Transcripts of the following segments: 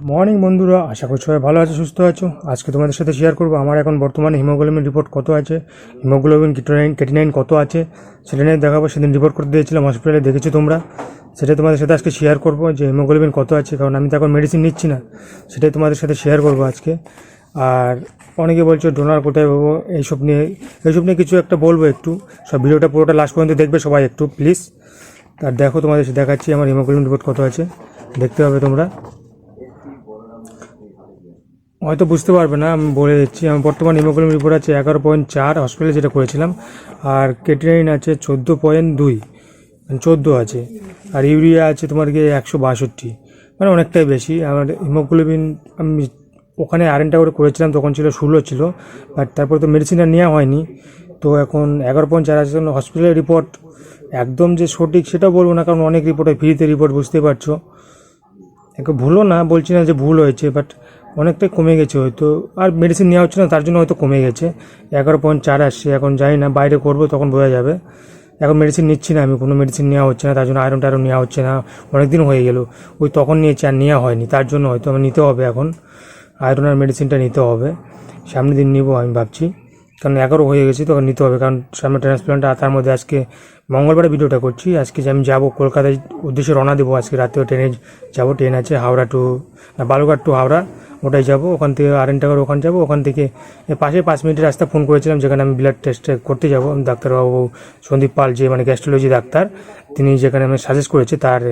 Morning বন্ধুরা। আশা করছি সবাই ভালো আছে, সুস্থ আছো। আজকে তোমাদের সাথে শেয়ার করব আমার এখন বর্তমানে হিমোগ্লোবিন রিপোর্ট কত আছে হিমোগ্লোবিন কিটোনাইন কেটিনাইন কত আছে, সেটা নিয়ে দেখাবো। সেদিন রিপোর্ট করতে দিয়েছিলাম হসপিটালে দেখেছ তোমরা। সেটা তোমাদের সাথে আজকে শেয়ার করব যে হিমোগ্লোবিন কত আছে, কারণ আমি তো এখন মেডিসিন নিচ্ছি না। সেটাই তোমাদের সাথে শেয়ার করব আজকে। আর অনেকে বলছো ডোনার কোথায় পাবো? এইসব নিয়ে এইসব নিয়ে কিছু একটা বলব একটু। সব ভিডিওটা পুরোটা লাস্ট পর্যন্ত দেখবে সবাই একটু প্লিজ আর দেখো তোমাদের দেখাচ্ছি আমার হিমোগ্লোবিন রিপোর্ট কত আছে। দেখতে হবে তোমরা। হয়তো বুঝতে পারবে না, আমি বলে দিচ্ছি। আমার বর্তমান হিমোগ্লোবিন রিপোর্ট আছে এগারো পয়েন্ট চার হসপিটালে যেটা করেছিলাম, আর কেটিনাইন আছে চোদ্দ পয়েন্ট দুই চোদ্দ আছে। আর ইউরিয়া আছে তোমার গিয়ে একশো বাষট্টি মানে অনেকটাই বেশি। আমার হিমোগ্লোবিন, আমি ওখানে আরেনটা করে করেছিলাম, তখন ছিল ষোলো ছিল বাট তারপর তো মেডিসিনটা নেওয়া হয়নি। তো এখন এগারো পয়েন্ট চার আছে হসপিটালের রিপোর্ট একদম যে সঠিক সেটাও বলব না, কারণ অনেক রিপোর্ট ফ্রিতে রিপোর্ট বুঝতে পারছ। একে ভুলও না, বলছি না যে ভুল হয়েছে বাট অনেকটাই কমে গেছে হয়তো, আর মেডিসিন নেওয়া হচ্ছে না, তার জন্য হয়তো কমে গেছে। এগারো পয়েন্ট চার আসছে, এখন জানি না, বাইরে করব তখন বোঝা যাবে। এখন মেডিসিন নিচ্ছি না আমি, কোনো মেডিসিন নেওয়া হচ্ছে না, তার জন্য আয়রন টায়রন নেওয়া হচ্ছে না অনেক দিন হয়ে গেল। ওই তখন নিয়েছি আর নেওয়া হয়নি, তার জন্য হয়তো আমার নিতে হবে এখন। আয়রন আর মেডিসিনটা নিতে হবে, সামনের দিন নিব আমি ভাবছি। কারণ এগারো হয়ে গেছে তখন নিতে হবে। কারণ সামনে ট্রান্সপ্লান্ট আর তার মধ্যে আজকে মঙ্গলবারে ভিডিওটা করছি। আজকে যে আমি যাব কলকাতায়, উদ্দেশ্যে রওনা দেবো আজকে রাতেও ট্রেনে যাব। ট্রেন আছে হাওড়া টু বালুঘাট টু হাওড়া। ওটাই যাব। ওখান থেকে আরেনটাকার ওখানে যাব। ওখান থেকে পাশে পাঁচ মিনিটের রাস্তা ফোন করেছিলাম, যেখানে আমি ব্লাড টেস্ট করতে যাব। ডাক্তারবাবু সন্দীপ পাল, যে মানে গ্যাস্ট্রোলজি ডাক্তার, তিনি যেখানে আমি সাজেস্ট করেছি, তার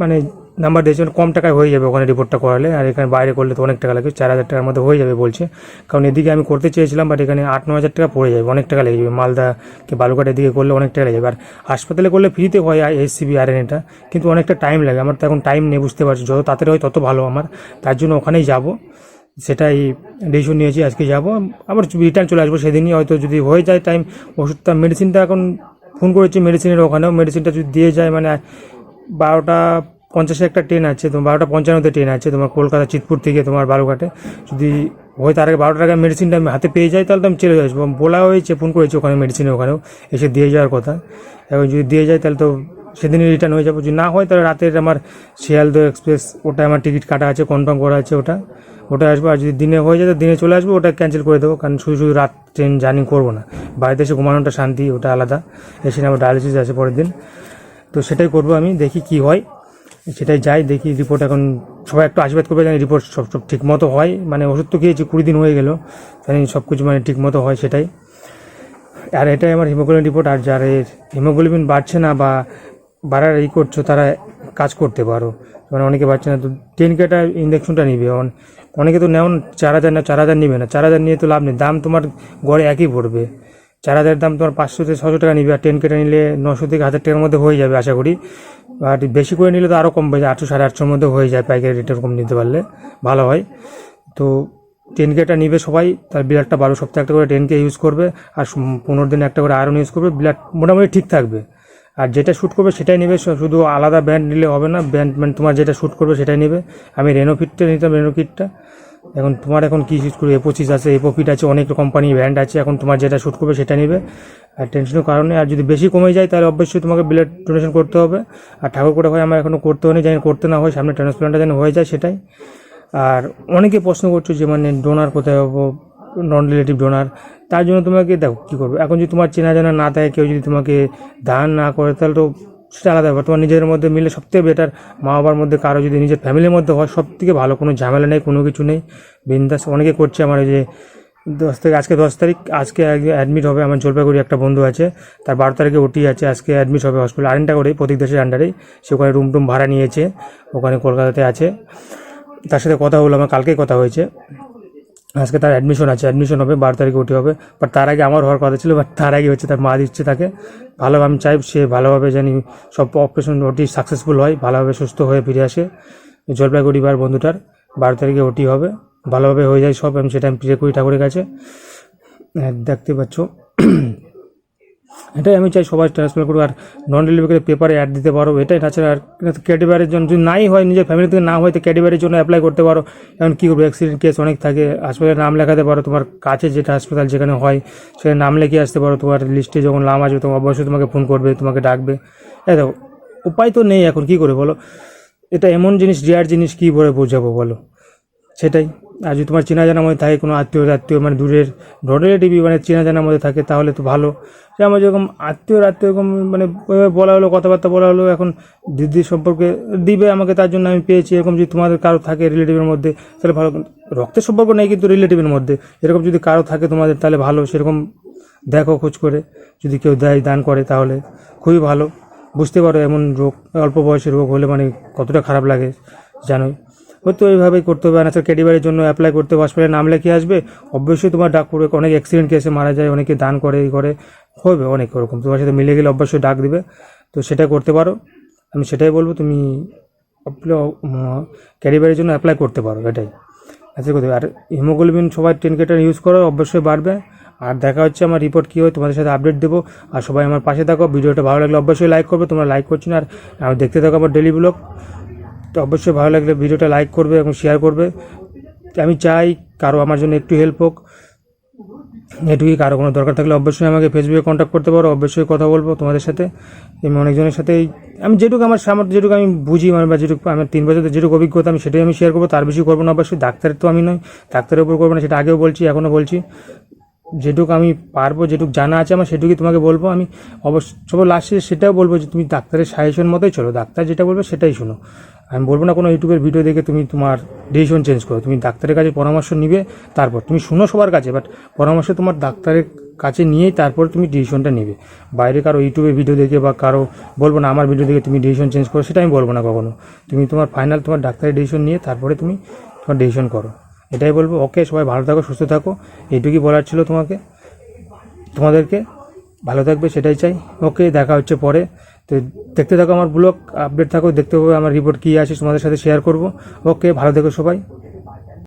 মানে নাম্বার দিয়েছেন, কম টাকায় হয়ে যাবে ওখানে রিপোর্টটা করালে। আর এখানে বাইরে করলে তো অনেক টাকা লাগবে চার হাজার টাকার মধ্যে হয়ে যাবে বলছে। কারণ এদিকে আমি করতে চেয়েছিলাম বাট এখানে আট ন হাজার টাকা পড়ে যাবে, অনেক টাকা লেগে যাবে। মালদা কি বালুঘাটের দিকে করলে অনেক টাকা লেগে যাবে। আর হাসপাতালে করলে ফ্রিতে হয় এসসিবি আর এন এটা কিন্তু অনেকটা টাইম লাগে। আমার তো এখন টাইম নেই, বুঝতে পারছি। যত তাড়াতাড়ি হয় তত ভালো আমার। তার জন্য ওখানেই যাব। সেটাই ডিসিশন নিয়েছি, আজকে যাব। আবার রিটার্ন চলে আসব সেদিনই। হয়তো যদি হয়ে যায় টাইম ওষুধটা মেডিসিনটা এখন ফোন করেছি মেডিসিনের ওখানেও। মেডিসিনটা যদি দিয়ে যায় মানে বারোটা পঞ্চাশে একটা ট্রেন আছে, তোমার বারোটা পঞ্চান্নতে ট্রেন আছে, তোমার কলকাতা, চিতপুর থেকে তোমার বালুঘাটে যদি হয় তার আগে বারোটা আগে মেডিসিনটা আমি হাতে পেয়ে যাই, তাহলে তো আমি চলে আসব বলা হয়েছে ফোন করেছি ওখানে মেডিসিনে ওখানেও এসে দিয়ে যাওয়ার কথা। এখন যদি দিয়ে যায় তাহলে তো সেদিনই রিটার্ন হয়ে যাব। যদি না হয়, তাহলে রাতের আমার শিয়ালদহ এক্সপ্রেস ওটা আমার টিকিট কাটা আছে কনফার্ম করা আছে ওটা। ওটা আসব, আর যদি দিনে হয়ে যায় তো দিনে চলে আসব, ওটা ক্যান্সেল করে দেবো। কারণ শুধু শুধু রাত ট্রেন জার্নি করব না। বাড়িতে এসে ঘুমানোটা শান্তি, ওটা আলাদা। এসে আমার ডায়ালিসিস আছে পরের দিন। তো সেটাই করব আমি, দেখি কি হয়। সেটাই যাই, দেখি রিপোর্ট এখন সবাই একটু আশীর্বাদ করবে জানি রিপোর্ট সব সব ঠিক মতো হয়। মানে ওষুধ তো খেয়েছি, কুড়ি দিন হয়ে গেল। জানি সব কিছু মানে ঠিক মতো হয় সেটাই। আর এটাই আমার হিমোগ্লোবিন রিপোর্ট আর যার হিমোগ্লোবিন বাড়ছে না বা বাড়ার ই করছ, তারা কাজ করতে পারো। মানে অনেকে বাড়ছে না, তো টেন কেটা ইঞ্জেকশনটা নিবে। অন- অনেকে তো নেও চার হাজার না, চার হাজার নিবে না। চার হাজার নিয়ে তো লাভ নেই, দাম তোমার গড়ে একই পড়বে। চার হাজার দাম তোমার পাঁচশো থেকে ছশো টাকা নিবে, আর টেন কেটে নিলে নশো থেকে হাজার টাকার মধ্যে হয়ে যাবে, আশা করি। আর বেশি করে নিলে তো আরও কম যায়, আটশো সাড়ে আটশোর মধ্যে হয়ে যায় পাইকারি রেটের কম নিতে পারলে, ভালো হয়। তো টেন কেটা নিবে সবাই, তার ব্লাডটা বারো সপ্তাহে একটা করে টেন কে ইউজ করবে, আর পনেরো দিনে একটা করে আয়রন ইউজ করবে, ব্লাড মোটামুটি ঠিক থাকবে। আর যেটা শ্যুট করবে সেটাই নেবে শুধু আলাদা ব্যান্ড নিলে হবে না ব্যান্ড মানে তোমার যেটা শ্যুট করবে সেটাই নেবে। আমি রেনোফিটটা নিতাম রেনোফিটটা এখন তোমার এখন কী শ্যুট করবে? এ পঁচিশ আছে এ প্রফিট আছে, অনেক কোম্পানি ব্র্যান্ড আছে, এখন তোমার যেটা শ্যুট করবে সেটা নেবে। আর টেনশনের কারণে, আর যদি বেশি কমে যায়, তাহলে অবশ্যই তোমাকে ব্লাড ডোনেশন করতে হবে। আর ঠাকুর করে হয় আমার এখনও করতে হয়নি জানি করতে না হয়, সামনে ট্রান্সপ্লান্টটা যেন হয়ে যায় সেটাই। আর অনেকে প্রশ্ন করছ যে মানে ডোনার কোথায় পাবো? নন রিলেটিভ ডোনার তার জন্য তোমাকে, দেখো কী করবে? এখন যদি তোমার চেনা জানা না থাকে, কেউ যদি তোমাকে দান না করে, তাহলে তো সেটা আলাদা ব্যাপার। তোমার নিজের মধ্যে মিলে সবথেকে বেটার মা বাবার মধ্যে কারও যদি নিজের ফ্যামিলির মধ্যে হয় সব থেকে ভালো, কোনো ঝামেলা নেই, কোনো কিছু নেই। বিন্দাস, অনেকে করছে আমার যে দশ তারিখ আজকে দশ তারিখ, আজকে অ্যাডমিট হবে আমার জলপাইগুড়ি একটা বন্ধু আছে, তার বারো তারিখে ওটি আছে, আজকে অ্যাডমিট হবে হসপিটাল আরেনটা করেই, প্রতীক দেশের আন্ডারেই সে ওখানে রুম টুম ভাড়া নিয়েছে, ওখানে কলকাতাতে আছে। তার সাথে কথা হলো, আমার কালকেই কথা হয়েছে। আজকে তার অ্যাডমিশন আছে অ্যাডমিশন হবে, বারো তারিখে উঠে হবে। বাট তার আগে আমার হওয়ার কথা ছিল বাট তার আগে হচ্ছে তার মা দিচ্ছে তাকে। ভালো আমি চাই, সে ভালোভাবে জানি সব অপারেশন ওটি সাকসেসফুল হয়, ভালোভাবে সুস্থ হয়ে ফিরে আসে। জলপাইগুড়ি বার বন্ধুটার, বারো তারিখে ওটি হবে। ভালোভাবে হয়ে যায় সব, আমি সেটা আমি প্রে করি ঠাকুরের কাছে। দেখতে পাচ্ছ। এটাই আমি চাই সবাই ট্রান্সফার করুক। আর নন ডেলিভারি পেপারে অ্যাড দিতে পারো। এটাই তাছাড়া আর ক্যাটেগরির জন্য যদি নাই হয়, নিজের ফ্যামিলি থেকে না হয়, তো ক্যাটেগরির জন্য অ্যাপ্লাই করতে পারো। এখন কী করব? অ্যাক্সিডেন্ট কেস অনেক থাকে। হাসপাতালে নাম লেখাতে পারো তোমার কাছে যেটা হাসপাতাল যেখানে হয়, সেখানে নাম লিখে আসতে পারো। তোমার লিস্টে যখন নাম আসবে, তোমার অবশ্যই তোমাকে ফোন করবে, তোমাকে ডাকবে। এই দেখো, উপায় তো নেই এখন, কী করে বলো? এটা এমন জিনিস রেয়ার জিনিস কী করে বোঝাবো বলো? সেটাই। আর যদি তোমার চেনা জানার মধ্যে থাকে কোনো আত্মীয় আত্মীয় মানে দূরের রিলেটিভই মানে চেনা জানার মধ্যে থাকে, তাহলে তো ভালো। যে আমার যেরকম আত্মীয় আত্মীয় এরকম মানে বলা হলো, কথাবার্তা বলা হলো, এখন দিদি সম্পর্কে দিবে আমাকে, তার জন্য আমি পেয়েছি। এরকম যদি তোমাদের কারও থাকে রিলেটিভের মধ্যে, তাহলে ভালো। রক্তের সম্পর্ক নেই কিন্তু রিলেটিভের মধ্যে। এরকম যদি কারও থাকে তোমাদের, তাহলে ভালো, সেরকম দেখো খোঁজ করে। যদি কেউ দেয়, দান করে, তাহলে খুবই ভালো। বুঝতে পারো এমন রোগ, অল্প বয়সের রোগ হলে মানে কতটা খারাপ লাগে, জানোই। হয়তো এইভাবেই করতে হবে। আনাসার ক্যাডিবারের জন্য অ্যাপ্লাই করতে হবে। হসপিটালে নাম লেখে আসবে। অবশ্যই তোমার ডাক পড়বে অনেক অ্যাক্সিডেন্ট কেসে মারা যায়, অনেকে দান করে এই করে, হবে অনেক ওরকম। তোমার সাথে মিলে গেলে অবশ্যই ডাক দিবে। তো সেটা করতে পারো। আমি সেটাই বলব, তুমি ক্যারিবারের জন্য অ্যাপ্লাই করতে পারো, এটাই। আচ্ছা করতে আর হিমোগ্লোবিন সবাই টেন কেটার ইউজ করো অবশ্যই বাড়বে। আর দেখা হচ্ছে আমার রিপোর্ট কী হয়, তোমাদের সাথে আপডেট দেবো। আর সবাই আমার পাশে থাকো। ভিডিওটা ভালো লাগলে অবশ্যই লাইক করবে। তোমরা লাইক করছ না, আর দেখতে থাকো আমার ডেলি ব্লগ তো অবশ্যই ভালো লাগলে ভিডিওটা লাইক করবে এবং শেয়ার করবে। আমি চাই কারও আমার জন্য একটু হেল্প হোক। এটুকুই কারও কোনো দরকার থাকলে অবশ্যই আমাকে ফেসবুকে কন্ট্যাক্ট করতে পারো। অবশ্যই কথা বলব তোমাদের সাথে। আমি অনেকজনের সাথেই আমি যেটুকু আমার সামর্থ্য, যেটুকু আমি বুঝি মানে বা যেটুকু আমার তিন বছরের যেটুকু অভিজ্ঞতা আমি সেটাই আমি শেয়ার করব। তার বেশি করব না, অবশ্যই ডাক্তারের তো আমি নই, ডাক্তারের উপর করব না, সেটা আগেও বলছি, এখনও বলছি। যেটুকু আমি পারব, যেটুকু জানা আছে আমার, সেটুকুই তোমাকে বলব। আমি অবশ্য সবার লাস্টে সেটাও বলব যে তুমি ডাক্তারের সাজেশন মতোই চলো। ডাক্তার যেটা বলবে সেটাই শোনো। আমি বলব না কোনো ইউটিউবের ভিডিও দেখে তুমি তোমার ডিসিশন চেঞ্জ করো। তুমি ডাক্তারের কাছে পরামর্শ নিবে, তারপর। তুমি শুনো সবার কাছে বাট পরামর্শ তোমার ডাক্তারের কাছে নিয়েই তারপর তুমি ডিসিশনটা নেবে। বাইরে কারও ইউটিউবে ভিডিও দেখে বা কারও বলব না, আমার ভিডিও দেখে তুমি ডিসিশন চেঞ্জ করো, সেটা আমি বলব না কখনো। তুমি তোমার ফাইনাল তোমার ডাক্তারের ডিসিশন নিয়ে তারপরে তুমি তোমার ডিসিশন করো। এটাই বলব। ওকে, সবাই ভালো থাকো, সুস্থ থাকো। এইটুকুই বলার ছিল তোমাকে, তোমাদেরকে। ভালো থাকবে, সেটাই চাই। ওকে, দেখা হচ্ছে পরে। তো দেখতে থাকো আমার ব্লগ, আপডেট থাকো, দেখতে পাবো আমার রিপোর্ট কী আছে তোমাদের সাথে শেয়ার করব। ওকে, ভালো থেকো সবাই।